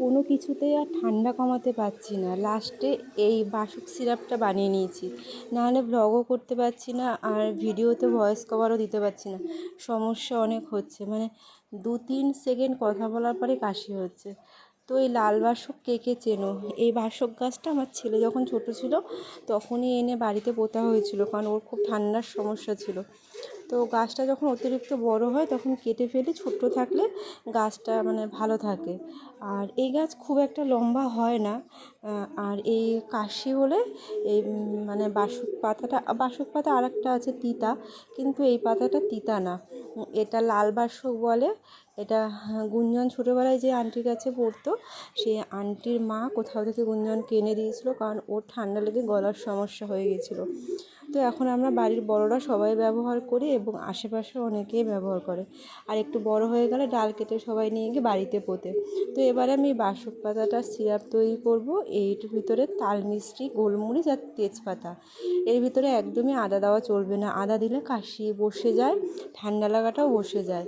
কোনো কিছুতেই আর ঠান্ডা কমাতে পারছি না। লাস্টে এই বাসক সিরাপটা বানিয়ে নিয়েছি। নাহলে ব্লগও করতে পারছি না আর ভিডিওতে ভয়েস কভারও দিতে পারছি না। সমস্যা অনেক হচ্ছে। মানে দু তিন সেকেন্ড কথা বলার পরে কাশি হচ্ছে। তো এই লাল বাসক কে কে চেনো? এই বাসক গাছটা আমার ছেলে যখন ছোট ছিল, তখনই এনে বাড়িতে পোতা হয়েছিল। কারণ ওর খুব ঠান্ডার সমস্যা ছিল। তো গাছটা যখন অতিরিক্ত বড় হয় তখন কেটে ফেলে ছোট্ট থাকলে গাছটা মানে ভালো থাকে। আর এই গাছ খুব একটা লম্বা হয় না আর এই কাশি হলে এই মানে বাসক পাতাটা, বাসক পাতা আর একটা আছে তিতা, কিন্তু এই পাতাটা তিতা না। এটা লাল বাসক বলে, এটা গুঞ্জন ছোটোবেলায় যে আন্টির কাছে পড়তো, সেই আন্টির মা কোথাও থেকে গুঞ্জন কিনে দিয়েছিলো কারণ ওর ঠান্ডা লেগে গলার সমস্যা হয়ে গেছিল। তো এখন আমরা বাড়ির বড়রা সবাই ব্যবহার করি এবং আশেপাশে অনেকেই ব্যবহার করে। আর একটু বড় হয়ে গেলে ডাল কেটে সবাই নিয়ে গিয়ে বাড়িতে পোতে। তো এবারে আমি বাসক পাতাটার সিরাপ তৈরি করব। এর ভিতরে তাল মিষ্টি, গোলমরিচ আর তেজপাতা। এর ভিতরে একদমই আদা দেওয়া চলবে না। আদা দিলে কাশি বসে যায়, ঠান্ডা লাগাটাও বসে যায়।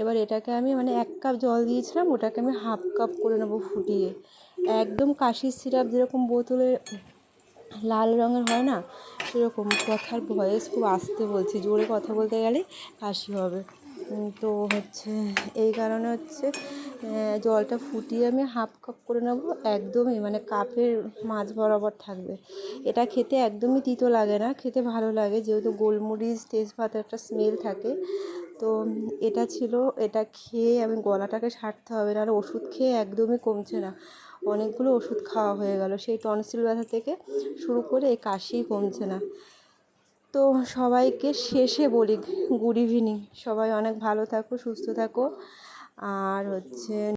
এবার এটাকে আমি মানে এক কাপ জল দিয়েছিলাম, ওটাকে আমি হাফ কাপ করে নেব ফুটিয়ে। একদম কাশির সিরাপ যেরকম বোতলে লাল রঙের হয় না, সেরকম কথার ভয়েস খুব আস্তে বলছি, জোরে কথা বলতে গেলে কাশি হবে। তো হচ্ছে, এই কারণে হচ্ছে জলটা ফুটিয়ে আমি হাফ কাপ করে নেব, একদমই মানে কাপের মাঝ বরাবর থাকবে। এটা খেতে একদমই তিতো লাগে না, খেতে ভালো লাগে, যেহেতু গোলমরিচ, তেজপাতার একটা স্মেল থাকে। তো এটা ছিল, এটা খেয়ে আমি গলাটাকে সারতে হবে, নাহলে ওষুধ খেয়ে একদমই কমছে না। অনেকগুলো ওষুধ খাওয়া হয়ে গেল, সেই টনসিল ব্যথা থেকে শুরু করে এই কাশিই কমছে না। তো সবাইকে শেষে বলি, গুড ইভিনিং। সবাই অনেক ভালো থাকো, সুস্থ থাকো। আর হচ্ছে